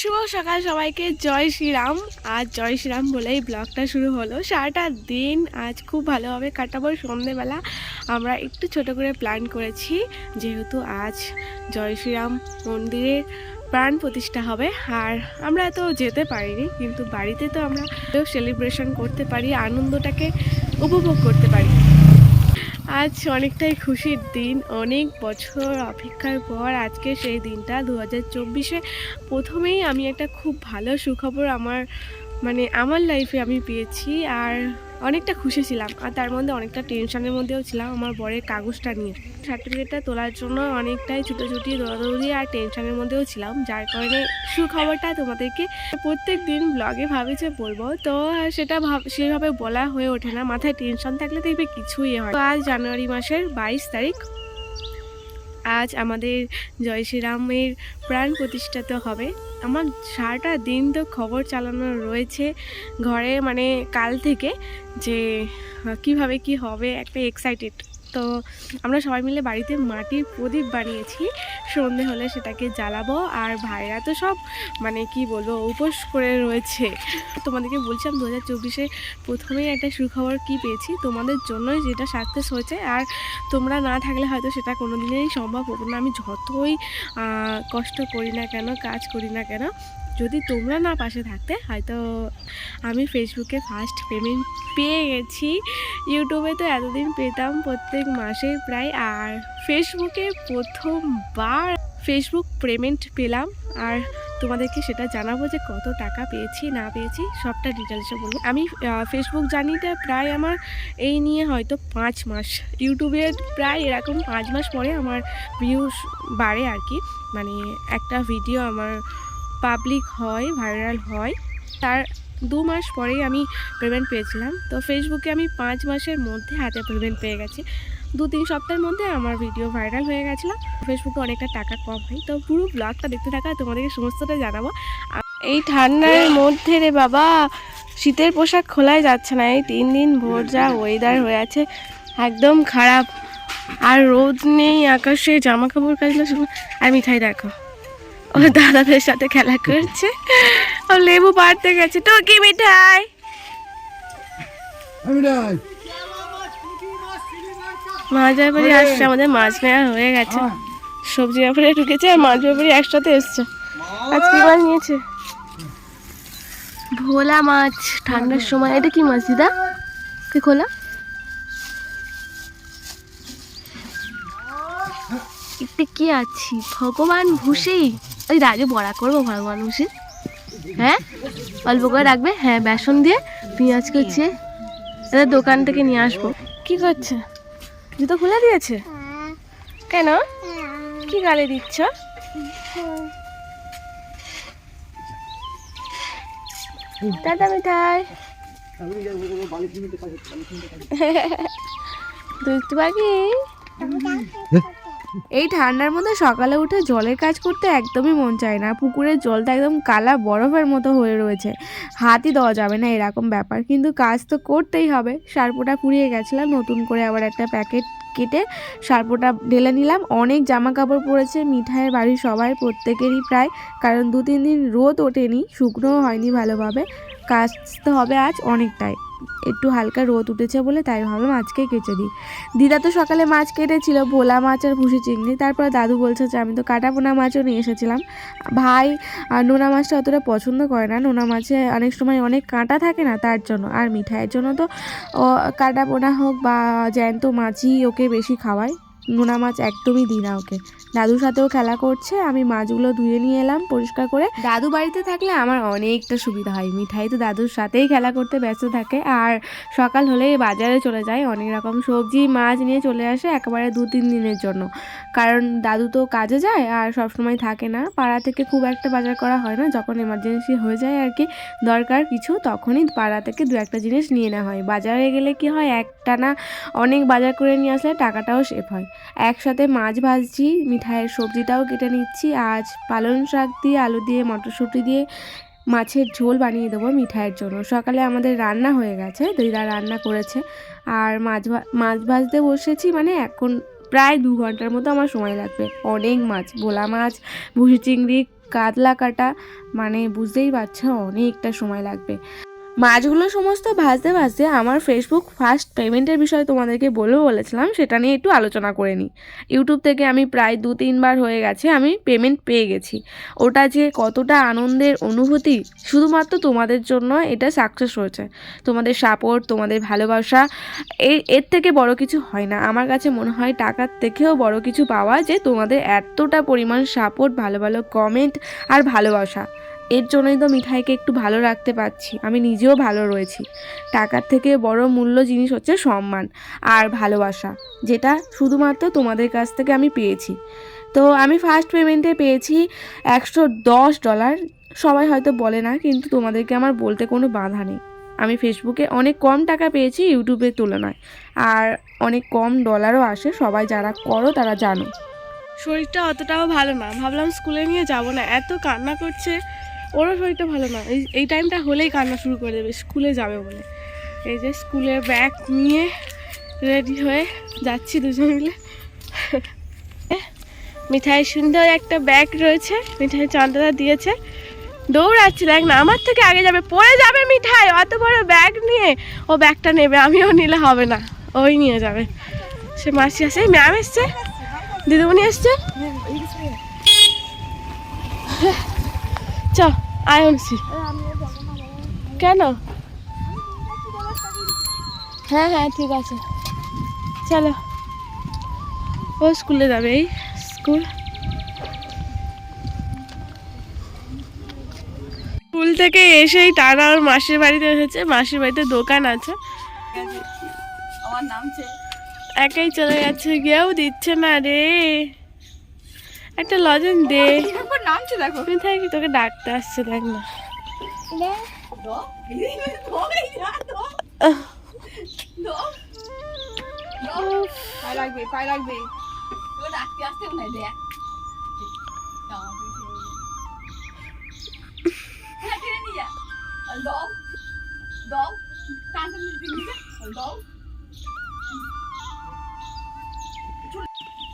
শুভ সকাল সবাইকে, জয় শ্রীরাম। আজ জয় শ্রীরাম বলেই ব্লগটা শুরু হলো। সারাটা দিন আজ খুব ভালোভাবে কাটাবো। সন্ধেবেলা আমরা একটু ছোট করে প্ল্যান করেছি, যেহেতু আজ জয় শ্রীরাম মন্দিরের প্রাণ প্রতিষ্ঠা হবে। আর আমরা তো যেতে পারিনি, কিন্তু বাড়িতে তো আমরা সেলিব্রেশন করতে পারি, আনন্দটাকে উপভোগ করতে পারি। আজ অনেকটাই খুশির দিন। অনেক বছর অপেক্ষার পর আজকে সেই দিনটা দু হাজার চব্বিশে। প্রথমেই আমি একটা খুব ভালো সুখবর আমার মানে আমার লাইফে আমি পেয়েছি। আর অনেকটা খুশি ছিলাম আর তার মধ্যে অনেকটা টেনশনের মধ্যেও ছিলাম আমার বরের কাগজটা নিয়ে। সার্টিফিকেটটা তোলার জন্য অনেকটাই ছুটোছুটি, দৌড়াদৌড়ি আর টেনশনের মধ্যেও ছিলাম। যার কারণে সুখবরটা তোমাদেরকে প্রত্যেক দিন ব্লগে ভাবি যে বলব। তো সেটা ভাব, সেভাবে বলা হয়ে ওঠে না। মাথায় টেনশন থাকলে দেখবে কিছুই হয় আজ জানুয়ারি মাসের বাইশ তারিখ। আজ আমাদের জয় শ্রীরামের প্রাণ প্রতিষ্ঠা তো হবে। আমার সারাটা দিন তো খবর চালানো রয়েছে ঘরে মানে কাল থেকে যে কীভাবে কি হবে, একটা এক্সাইটেড তো আমরা সবাই মিলে বাড়িতে মাটির প্রদীপ বানিয়েছি। সন্ধে হলে সেটাকে জ্বালাবো। আর ভাইরা তো সব মানে কি বলব, উপোস করে রয়েছে। তোমাদেরকে বলছিলাম দু হাজার চব্বিশে প্রথমেই একটা সুখবর কি পেয়েছি? তোমাদের জন্যই যেটা সাকসেস হয়েছে। আর তোমরা না থাকলে হয়তো সেটা কোনো দিনেই সম্ভব হতো না। আমি যতই কষ্ট করি না কেন, কাজ করি না কেন যদি তোমরা না পাশে থাকতে, হয়তো আমি ফেসবুকে ফার্স্ট পেমেন্ট পেয়ে গেছি। ইউটিউবে তো এতদিন পেতাম প্রত্যেক মাসে প্রায়, আর ফেসবুকে প্রথমবার ফেসবুক পেমেন্ট পেলাম। আর তোমাদেরকে সেটা জানাব যে কত টাকা পেয়েছি, না পেয়েছি, সবটা ডিটেলসে বলব। আমি ফেসবুক জানিটা প্রায় আমার এই নিয়ে হয়তো পাঁচ মাস। ইউটিউবে প্রায় এরকম পাঁচ মাস পরে আমার ভিউস বাড়ে আর কি। মানে একটা ভিডিও আমার পাবলিক হয় ভাইরাল হয় তার দু মাস পরেই আমি পেমেন্ট পেয়েছিলাম। তো ফেসবুকে আমি পাঁচ মাসের মধ্যে হাতে পেমেন্ট পেয়ে গেছি। দু তিন সপ্তাহের মধ্যে আমার ভিডিও ভাইরাল হয়ে গেছিল। ফেসবুকে অনেকটা টাকা কম হয়। তো পুরো ব্লগটা দেখতে থাকা তোমাদেরকে সমস্তটা জানাব। এই ঠান্ডার মধ্যে রে বাবা শীতের পোশাক খোলাই যাচ্ছে না। এই তিন দিন ভোর যা ওয়েদার হয়ে আছে একদম খারাপ। আর রোদ নেই আকাশে জামা কাপড় কাচলে আর মিঠাই দেখো। ও দাদাদের সাথে খেলা করছে। ও লেবু পাড়তে গেছে। তো কি মিঠাই। মাছ ব্যাপারে আসছে আমাদের মাছ নেওয়া হয়ে গেছে। সবজি ব্যাপারে ঢুকেছে আর মাছ ব্যাপারে একসাথে এসছে। আজ কি মাছ নিয়েছে? ভোলা মাছ ঠান্ডার সময়। এটা কি মাছ দিদা? কি খোলা? এতে কি আছি? ভগবান ভুষি ওই রাগে বড়া করব ভগবান ভুষি হ্যাঁ? অল্প করে রাখবে? হ্যাঁ বেসন দিয়ে পেঁয়াজ কুচিয়ে এটা দোকান থেকে নিয়ে আসব। কি করছে? জুতো খুলে দিয়েছে? কেন? কি গালি দিচ্ছ? দাদা মিঠাই। দুষ্টু পাখি। এই ঠান্ডার মধ্যে সকালে উঠে জলের কাজ করতে একদমই মন চায় না। পুকুরের জলটা একদম কালা বরফের মতো হয়ে রয়েছে। হাতই দেওয়া যাবে না এরকম ব্যাপার। কিন্তু কাজ তো করতেই হবে। সার্পোটা পুড়িয়ে গেছিলাম, নতুন করে আবার একটা প্যাকেট কেটে সার্পোটা ঢেলে নিলাম। অনেক জামা কাপড় পরেছে মিঠাইয়ের বাড়ির সবাই, প্রত্যেকেরই প্রায়। কারণ দু তিন দিন রোদ ওঠেনি, শুকনোও হয়নি ভালোভাবে। কাচতে হবে আজ অনেকটাই। একটু হালকা রোদ উঠেছে বলে তাই ভাবলাম আজকে কেচে দিই। দিদা তো সকালে মাছ কেটেছিল, ভোলা মাছ আর ভুসি চিংড়ি। তারপরে দাদু বলছে যে, আমি তো কাটা পোনা মাছও নিয়ে এসেছিলাম। ভাই নোনা মাছটা অতটা পছন্দ করে না। নোনা মাছে অনেক সময় অনেক কাঁটা থাকে না, তার জন্য। আর মিঠাইয়ের জন্য তো কাটা পোনা হোক বা জ্যান্ত মাছই ওকে বেশি খাওয়ায়। নোনা মাছ একদমই দিই না ওকে। দাদুর সাথেও খেলা করছে, আমি মাছগুলো ধুয়ে নিয়ে এলাম পরিষ্কার করে। দাদু বাড়িতে থাকলে আমার অনেকটা সুবিধা হয়, মিঠাই তো দাদুর সাথেই খেলা করতে ব্যস্ত থাকে। আর সকাল হলে বাজারে চলে যায়, অনেক রকম সবজি, মাছ নিয়ে চলে আসে একেবারে দু তিন দিনের জন্য। কারণ দাদু তো কাজে যায় আর সবসময় থাকে না। পাড়া থেকে খুব একটা বাজার করা হয় না, যখন এমার্জেন্সি হয়ে যায় আর কি দরকার কিছু, তখনই পাড়া থেকে দু একটা জিনিস নিয়ে নেওয়া হয়। বাজারে গেলে কি হয়, একটানা অনেক বাজার করে নিয়ে আসলে টাকাটাও সেভ হয়। একসাথে মাছ ভাজছি মিঠাইয়ের সবজিটাও কেটে নিচ্ছি। আজ পালং শাক দিয়ে, আলু দিয়ে, মটরশুঁটি দিয়ে মাছের ঝোল বানিয়ে দেবো মিঠাইয়ের জন্য। সকালে আমাদের রান্না হয়ে গেছে, দিদা রান্না করেছে। আর মাছ মাছ ভাজতে বসেছি মানে এখন প্রায় দু ঘণ্টার মতো আমার সময় লাগবে। অনেক মাছ, ভোলা মাছ, ভুসি চিংড়ি, কাতলা কাটা মানে বুঝতেই পারছ অনেকটা সময় লাগবে। মাছগুলো সমস্ত ভাজতে ভাজতে আমার ফেসবুক ফার্স্ট পেমেন্টের বিষয়ে তোমাদেরকে বলেও বলেছিলাম, সেটা নিয়ে একটু আলোচনা করে নিই। ইউটিউব থেকে আমি প্রায় দু তিনবার হয়ে গেছে, আমি পেমেন্ট পেয়ে গেছি। ওটা যে কতটা আনন্দের অনুভূতি, শুধুমাত্র তোমাদের জন্য এটা সাকসেস হয়েছে। তোমাদের সাপোর্ট তোমাদের ভালোবাসা এই এর থেকে বড় কিছু হয় না। আমার কাছে মনে হয় টাকার থেকেও বড় কিছু পাওয়া যে তোমাদের এতটা পরিমাণ সাপোর্ট ভালো ভালো কমেন্ট আর ভালোবাসা। এর জন্যই তো মিঠাইকে একটু ভালো রাখতে পারছি। আমি নিজেও ভালো রয়েছি। টাকার থেকে বড় মূল্য জিনিস হচ্ছে সম্মান আর ভালোবাসা, যেটা শুধুমাত্র তোমাদের কাছ থেকে আমি পেয়েছি। তো আমি ফার্স্ট পেমেন্টে পেয়েছি একশো দশ ডলার সবাই হয়তো বলে না, কিন্তু তোমাদেরকে আমার বলতে কোনো বাধা নেই। আমি ফেসবুকে অনেক কম টাকা পেয়েছি ইউটিউবের তুলনায়, আর অনেক কম ডলারও আসে, সবাই যারা করো তারা জানো। শরীরটা অতটাও ভালো না। ভাবলাম স্কুলে নিয়ে যাব না। এত কান্না করছে। ওরও শরীরটা ভালো না। এই এই টাইমটা হলেই কান্না শুরু করে দেবে, স্কুলে যাবে বলে। এই যে স্কুলের ব্যাগ নিয়ে রেডি হয়ে যাচ্ছি দুজন মিলে। মিঠাই সুন্দর একটা ব্যাগ রয়েছে, মিঠাই চন্দ্রদা দিয়েছে। দৌড়াচ্ছি, দেখ না, আমার থেকে আগে যাবে, পড়ে যাবে মিঠাই, অত বড় ব্যাগ নিয়ে। ও ব্যাগটা নেবে, আমিও নিলে হবে না, ওই নিয়ে যাবে। সে মাসি আসে ম্যাম এসছে, দিদিমণি এসছে। চ আয় অনুসি কেন? হ্যাঁ হ্যাঁ ঠিক আছে। চলো। ও স্কুলে যাবে এই স্কুল। স্কুল থেকে এসেই তারা ওর মাসির বাড়িতে এসেছে মাসির বাড়িতে দোকান আছে। আমার নামছে একাই চলে যাচ্ছে কেউ দিচ্ছে না রে। একটা লজেন দে। নামছে দেখো। কোথায় কি তোকে ডাকতে আসছে দেখ না।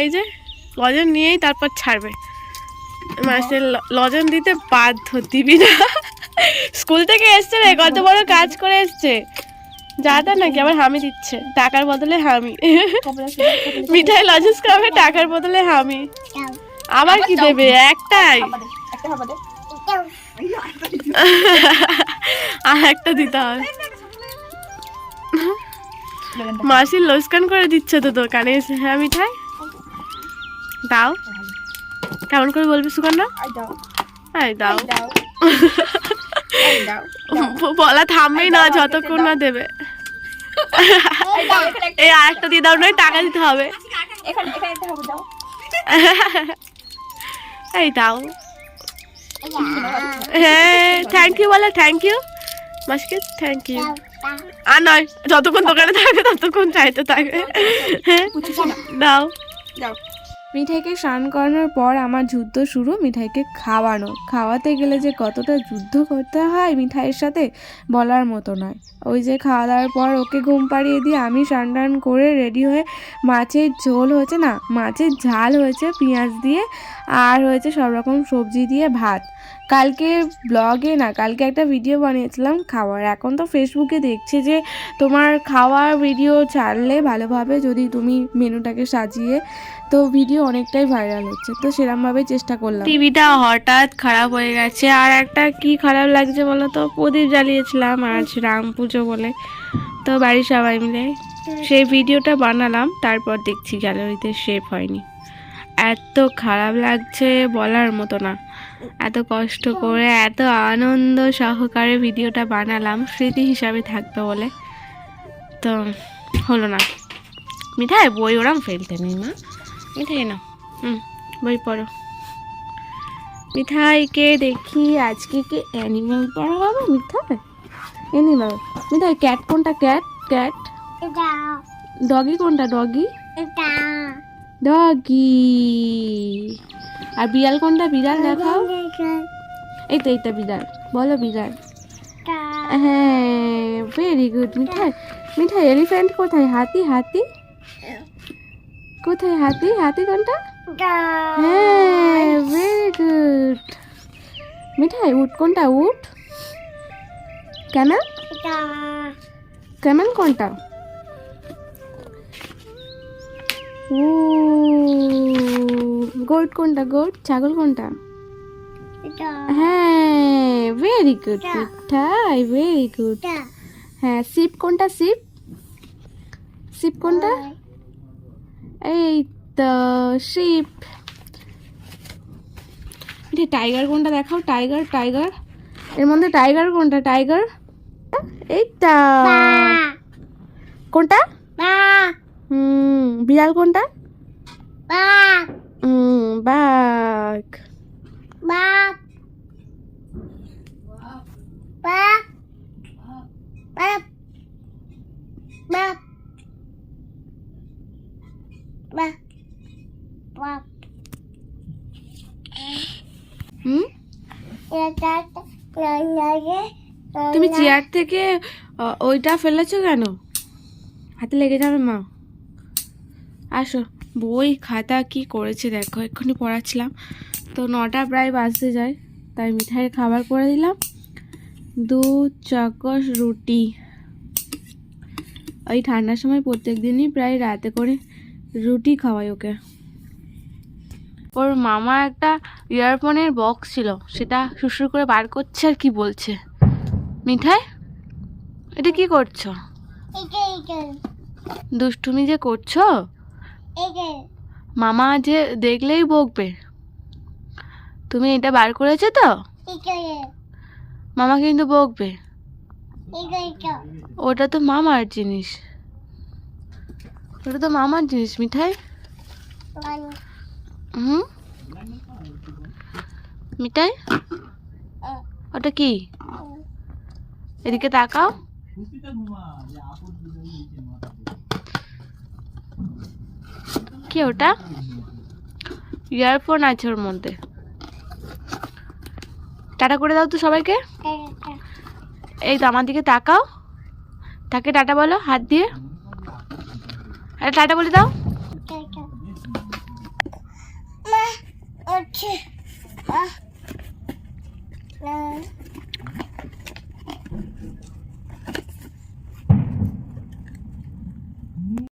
এই যে লজেন নিয়েই তারপর ছাড়বে। মাসের ল- লজেন দিতে বাধ্য, দিবি না। স্কুল থেকে এসছে রে, কত বড় কাজ করে এসছে। যা তা নাকি, আবার হামি দিচ্ছে। টাকার বদলে হামি। মিঠাই লজেন্স খাবে টাকার বদলে হামি। আবার কি দেবে? একটাই। আর একটা দিতে হবে মাসির লোসকান করে দিচ্ছে তো দোকানে এসে। হ্যাঁ মিঠাই? দাও। কেমন করে বলবি সুকন্যা আই দাও। বলা থামবেই না যতক্ষণ না দেবে। এই এখানে একটা- আরেকটা দিয়ে দাও নয় টাকা দিতে হবে। এই দাও। হ্যাঁ থ্যাংক ইউ বলো থ্যাংক ইউ মাসকে থ্যাংক ইউ আর নয় যতক্ষণ দোকানে থাকবে ততক্ষণ চাইতে থাকবে হ্যাঁ দাও। দাও। মিঠাইকে স্নান করানোর পর আমার যুদ্ধ শুরু, মিঠাইকে খাওয়ানো। খাওয়াতে গেলে যে কতটা যুদ্ধ করতে হয় মিঠাইয়ের সাথে বলার মতো নয়। ওই যে খাওয়া দাওয়ার পর ওকে ঘুম পাড়িয়ে দিয়ে আমি স্নান করে রেডি হয়ে মাছের ঝোল হয়েছে না, মাছের ঝাল হয়েছে, পেঁয়াজ দিয়ে আর হয়েছে সব রকম সবজি দিয়ে ভাত। কালকে ব্লগে না, কালকে একটা ভিডিও বানিয়েছিলাম খাওয়ার। এখন তো ফেসবুকে দেখছে যে তোমার খাওয়ার ভিডিও ছাড়লে ভালোভাবে যদি তুমি মেনুটাকে সাজিয়ে তো ভিডিও অনেকটাই ভাইরাল হচ্ছে, তো সেরমভাবেই চেষ্টা করলাম। টিভিটা হঠাৎ খারাপ হয়ে গেছে, আর একটা কি খারাপ লাগছে বলো তো? প্রদীপ জ্বালিয়েছিলাম আজ রাম পুজো বলে, তো বাড়ির সবাই মিলে। সেই ভিডিওটা বানালাম, তারপর দেখছি গ্যালারিতে শেপ হয়নি। এত খারাপ লাগছে বলার মতো না। এত কষ্ট করে, এত আনন্দ সহকারে ভিডিওটা বানালাম, স্মৃতি হিসাবে থাকবে বলে। তো হলো না। মিঠাই, বই ওরম ফেলতে নেই মা। মিঠাই না হুম, বই পড়ো। মিঠাইকে দেখি আজকে কি অ্যানিমাল পড়া হবে? মিঠাই? অ্যানিমাল মিঠাই ক্যাট কোনটা? ক্যাট ক্যাট ডগি কোনটা? ডগি ডগি আর বিড়াল কোনটা? বিড়াল দেখাও। এই তো এইটা বিড়াল। বলো বিড়াল। হ্যাঁ very good Mithai. Mithai elephant কোথায়? হাতি হাতি? কোথায় হাতি? হাতি কোনটা? হ্যাঁ ভেরি গুড মিঠাই উট কোনটা? উট? কেন? কেমন কোনটা? ও গোট কোনটা? গোট ছাগল কোনটা? হ্যাঁ very good Mithai very good হ্যাঁ শিপ কোনটা শিপ শিপ কোনটা? এই তো শিপ এটা টাইগার কোনটা দেখাও? টাইগার টাইগার এর মধ্যে টাইগার কোনটা? টাইগার এইটা। কোনটা? হুম বিড়াল কোনটা? হুম বাঘ। হুম? তুমি চেয়ার থেকে ওইটা ফেলেছো কেন? হাতে লেগে যাবে মা। আসো বই খাতা কি করেছে দেখো এক্ষুনি পড়াচ্ছিলাম। তো নটা প্রায় বাজতে যায় তাই মিঠাইয়ের খাবার করে দিলাম। দুধ চাকস রুটি। ওই ঠান্ডার সময় প্রত্যেক দিনই প্রায় রাতে করে রুটি খাওয়াই ওকে। ওর মামা একটা ইয়ারফোনের বক্স ছিল, সেটা সুসুর করে বার করছে আর কি বলছে। মিঠাই, এটা কি করছ? দুষ্টুমি যে করছ? মামা যে দেখলেই বকবে। তুমি এটা বার করেছ তো? মামা কিন্তু বকবে। ওটা তো মামার জিনিস। ওটা তো মামার জিনিস মিঠাই? হুম? মিঠাই? ওটা কি? এদিকে তাকাও। কি ওটা? ইয়ারফোন আছে ওর মধ্যে। টাটা করে দাও তো সবাইকে। এই তো আমার দিকে তাকাও। তাকে টাটা বলো হাত দিয়ে। আরে টাটা বলে দাও।